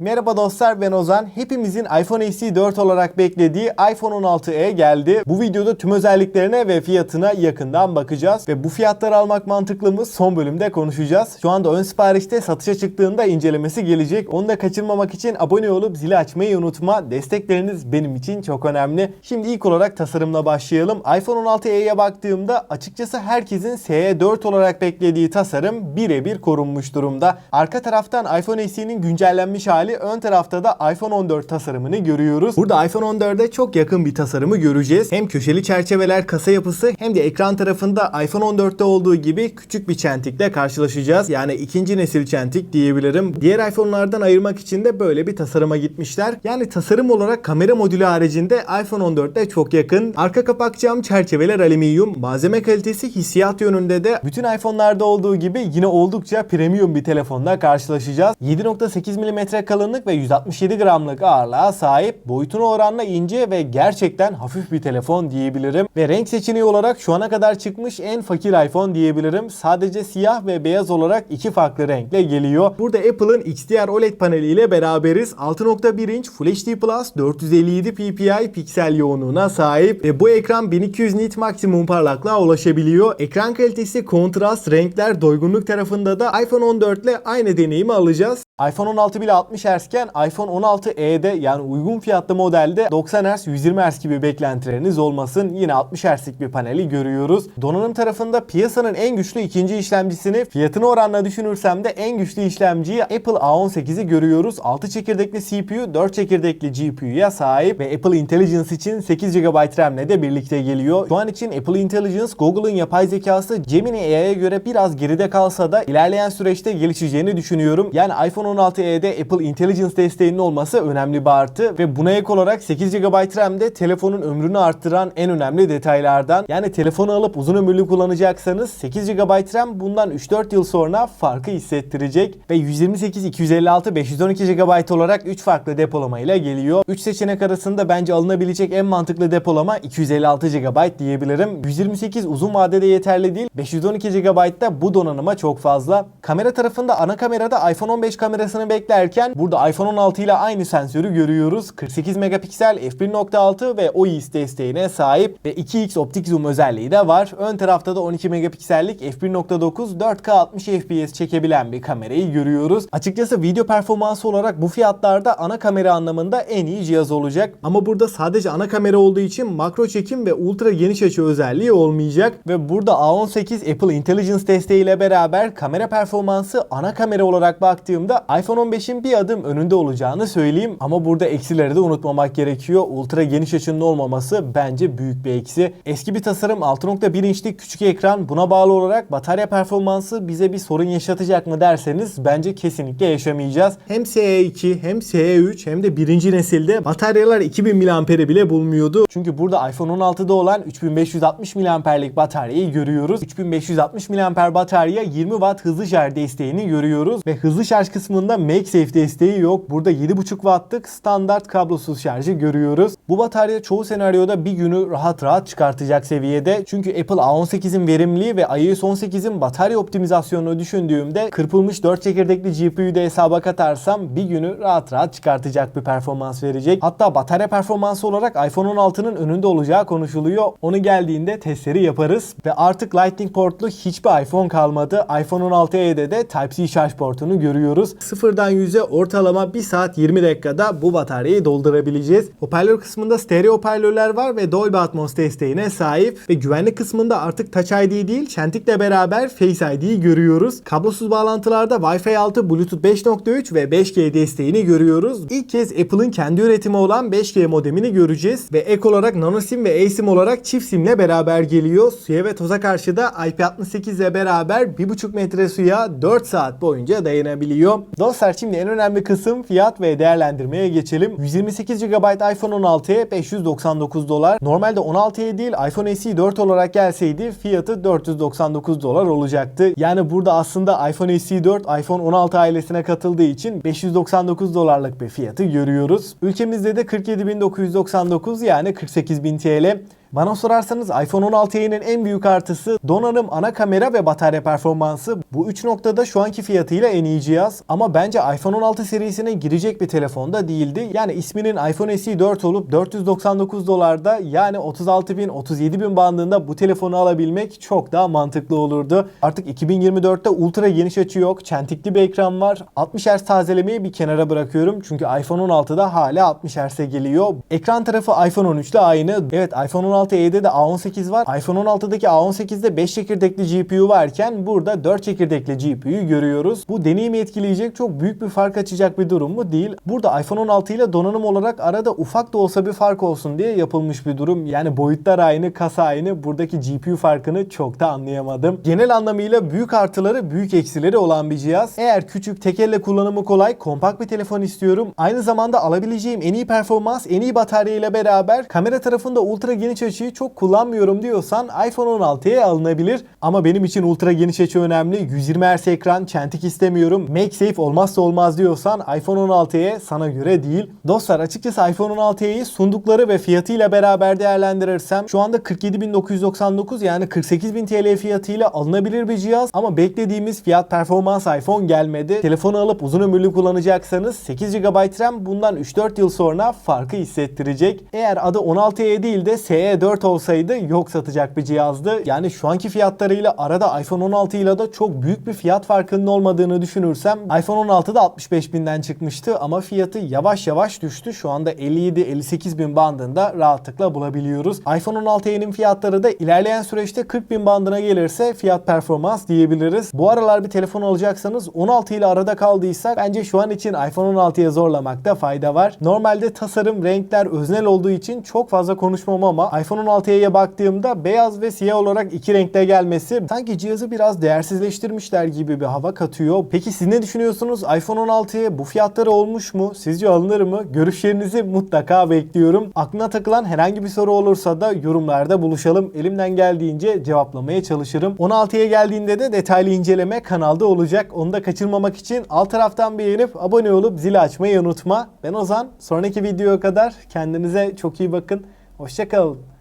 Merhaba dostlar ben Ozan. Hepimizin iPhone SE 4 olarak beklediği iPhone 16e geldi. Bu videoda tüm özelliklerine ve fiyatına yakından bakacağız. Ve bu fiyatları almak mantıklı mı son bölümde konuşacağız. Şu anda ön siparişte satışa çıktığında incelemesi gelecek. Onu da kaçırmamak için abone olup zili açmayı unutma. Destekleriniz benim için çok önemli. Şimdi ilk olarak tasarımla başlayalım. iPhone 16e'ye baktığımda açıkçası herkesin SE 4 olarak beklediği tasarım birebir korunmuş durumda. Arka taraftan iPhone SE'nin güncellenmiş hali ön tarafta da iPhone 14 tasarımını görüyoruz. Burada iPhone 14'e çok yakın bir tasarımı göreceğiz. Hem köşeli çerçeveler kasa yapısı hem de ekran tarafında iPhone 14'te olduğu gibi küçük bir çentikle karşılaşacağız. Yani ikinci nesil çentik diyebilirim. Diğer iPhone'lardan ayırmak için de böyle bir tasarıma gitmişler. Yani tasarım olarak kamera modülü haricinde iPhone 14'te çok yakın. Arka kapak cam çerçeveler alüminyum. Malzeme kalitesi hissiyat yönünde de bütün iPhone'larda olduğu gibi yine oldukça premium bir telefonla karşılaşacağız. 7.8 mm kalınlık ve 167 gramlık ağırlığa sahip. Boyutuna oranla ince ve gerçekten hafif bir telefon diyebilirim. Ve renk seçeneği olarak şu ana kadar çıkmış en fakir iPhone diyebilirim. Sadece siyah ve beyaz olarak iki farklı renkle geliyor. Burada Apple'ın XDR OLED paneliyle beraberiz. 6.1 inç Full HD Plus 457 ppi piksel yoğunluğuna sahip ve bu ekran 1200 nit maksimum parlaklığa ulaşabiliyor. Ekran kalitesi, kontrast, renkler, doygunluk tarafında da iPhone 14 ile aynı deneyimi alacağız. iPhone 16 bile 60 Hz iken iPhone 16e'de yani uygun fiyatlı modelde 90 Hz 120 Hz gibi beklentileriniz olmasın. Yine 60 Hz'lik bir paneli görüyoruz. Donanım tarafında piyasanın en güçlü ikinci işlemcisini fiyatını oranla düşünürsem de en güçlü işlemciyi Apple A18'i görüyoruz. 6 çekirdekli CPU, 4 çekirdekli GPU'ya sahip ve Apple Intelligence için 8 GB RAM ile de birlikte geliyor. Şu an için Apple Intelligence Google'ın yapay zekası Gemini AI'ye göre biraz geride kalsa da ilerleyen süreçte gelişeceğini düşünüyorum. Yani iPhone 16e'de Apple Intelligence desteğinin olması önemli bir artı ve buna ek olarak 8 GB RAM de telefonun ömrünü arttıran en önemli detaylardan. Yani telefonu alıp uzun ömürlü kullanacaksanız 8 GB RAM bundan 3-4 yıl sonra farkı hissettirecek ve 128, 256, 512 GB olarak 3 farklı depolama ile geliyor. 3 seçenek arasında bence alınabilecek en mantıklı depolama 256 GB diyebilirim. 128 uzun vadede yeterli değil. 512 GB da bu donanıma çok fazla. Kamera tarafında ana kamerada iPhone 15 kamerasını beklerken burada iPhone 16 ile aynı sensörü görüyoruz. 48 megapiksel f1.6 ve OIS desteğine sahip ve 2x optik zoom özelliği de var. Ön tarafta da 12 megapiksellik f1.9 4K 60 FPS çekebilen bir kamerayı görüyoruz. Açıkçası video performansı olarak bu fiyatlarda ana kamera anlamında en iyi cihaz olacak. Ama burada sadece ana kamera olduğu için makro çekim ve ultra geniş açı özelliği olmayacak. Ve burada A18 Apple Intelligence desteğiyle beraber kamera performansı ana kamera olarak baktığımda iPhone 15'in bir adım önünde olacağını söyleyeyim. Ama burada eksileri de unutmamak gerekiyor. Ultra geniş açının olmaması bence büyük bir eksi. Eski bir tasarım 6.1 inçlik küçük ekran buna bağlı olarak batarya performansı bize bir sorun yaşatacak mı derseniz bence kesinlikle yaşamayacağız. Hem SE2 hem SE3 hem de birinci nesilde bataryalar 2000 mAh'i bile bulmuyordu. Çünkü burada iPhone 16'da olan 3560 mAh'lik bataryayı görüyoruz. 3560 mAh batarya 20 Watt hızlı şarj desteğini görüyoruz ve hızlı şarj kısmında MagSafe desteği yok. Burada 7.5 Watt'lık standart kablosuz şarjı görüyoruz. Bu batarya çoğu senaryoda bir günü rahat rahat çıkartacak seviyede. Çünkü Apple A18'in verimliliği ve iOS 18'in batarya optimizasyonunu düşündüğümde kırpılmış 4 çekirdekli GPU'yu da hesaba katarsam bir günü rahat rahat çıkartacak bir performans verecek. Hatta batarya performansı olarak iPhone 16'nın önünde olacağı konuşuluyor. Onu geldiğinde testleri yaparız ve artık Lightning portlu hiçbir iPhone kalmadı. iPhone 16e'de de Type-C şarj portunu görüyoruz. Sıfırdan 100'e ortalama 1 saat 20 dakikada bu bataryayı doldurabileceğiz. Hoparlör kısmında stereo hoparlörler var ve Dolby Atmos desteğine sahip ve güvenlik kısmında artık Touch ID değil çentikle beraber Face ID'yi görüyoruz. Kablosuz bağlantılarda Wi-Fi 6, Bluetooth 5.3 ve 5G desteğini görüyoruz. İlk kez Apple'ın kendi üretimi olan 5G modemini göreceğiz ve ek olarak nano sim ve eSIM olarak çift simle beraber geliyor. Suya ve toza karşı da IP68 ile beraber 1.5 metre suya 4 saat boyunca dayanabiliyor. Dostlar şimdi en önemli kısım fiyat ve değerlendirmeye geçelim. 128 GB iPhone 16'ya 599 dolar. Normalde 16'ya değil iPhone SE 4 olarak gelseydi fiyatı 499 dolar olacaktı. Yani burada aslında iPhone SE 4 iPhone 16 ailesine katıldığı için 599 dolarlık bir fiyatı görüyoruz. Ülkemizde de 47.999 yani 48.000 TL. Bana sorarsanız iPhone 16'nın en büyük artısı donanım, ana kamera ve batarya performansı. Bu üç noktada şu anki fiyatıyla en iyi cihaz. Ama bence iPhone 16 serisine girecek bir telefonda değildi. Yani isminin iPhone SE 4 olup 499 dolarda yani 36 bin 37 bin bandında bu telefonu alabilmek çok daha mantıklı olurdu. Artık 2024'te ultra geniş açı yok. Çentikli bir ekran var. 60 Hz tazelemeyi bir kenara bırakıyorum. Çünkü iPhone 16'da hala 60 Hz'e geliyor. Ekran tarafı iPhone 13 ile aynı. Evet iPhone 16e'de de A18 var. iPhone 16'daki A18'de 5 çekirdekli GPU varken burada 4 çekirdekli GPU'yu görüyoruz. Bu deneyimi etkileyecek çok büyük bir fark açacak bir durum mu? Değil. Burada iPhone 16 ile donanım olarak arada ufak da olsa bir fark olsun diye yapılmış bir durum. Yani boyutlar aynı, kasa aynı. Buradaki GPU farkını çok da anlayamadım. Genel anlamıyla büyük artıları, büyük eksileri olan bir cihaz. Eğer küçük, tek elle kullanımı kolay, kompakt bir telefon istiyorum. Aynı zamanda alabileceğim en iyi performans, en iyi batarya ile beraber kamera tarafında ultra geniş açıyı çok kullanmıyorum diyorsan iPhone 16'ya alınabilir. Ama benim için ultra geniş açı önemli. 120 Hz ekran, çentik istemiyorum. MagSafe olmazsa olmaz diyorsan iPhone 16'ya sana göre değil. Dostlar açıkçası iPhone 16'yı sundukları ve fiyatıyla beraber değerlendirirsem şu anda 47.999 yani 48.000 TL fiyatıyla alınabilir bir cihaz ama beklediğimiz fiyat performans iPhone gelmedi. Telefonu alıp uzun ömürlü kullanacaksanız 8 GB RAM bundan 3-4 yıl sonra farkı hissettirecek. Eğer adı 16e değil de SE4 olsaydı yok satacak bir cihazdı. Yani şu anki fiyatlarıyla arada iPhone 16 ile de çok büyük bir fiyat farkının olmadığını düşünürsem iPhone 16 da 65 binden çıkmıştı ama fiyatı yavaş yavaş düştü. Şu anda 57-58 bin bandında rahatlıkla bulabiliyoruz. iPhone 16'nin fiyatları da ilerleyen süreçte 40 bin bandına gelirse fiyat performans diyebiliriz. Bu aralar bir telefon alacaksanız 16 ile arada kaldıysak bence şu an için iPhone 16'ya zorlamakta fayda var. Normalde tasarım, renkler öznel olduğu için çok fazla konuşmam ama iPhone 16'ya baktığımda beyaz ve siyah olarak iki renkte gelmesi sanki cihazı biraz değersizleştirmişler gibi bir hava katıyor. Peki siz ne düşünüyorsunuz? iPhone 16'ya bu fiyatları olmuş mu? Sizce alınır mı? Görüşlerinizi mutlaka bekliyorum. Aklına takılan herhangi bir soru olursa da yorumlarda buluşalım. Elimden geldiğince cevaplamaya çalışırım. 16'ya geldiğinde de detaylı inceleme kanalda olacak. Onu da kaçırmamak için alt taraftan beğenip abone olup zili açmayı unutma. Ben Ozan. Sonraki videoya kadar kendinize çok iyi bakın. Hoşçakalın.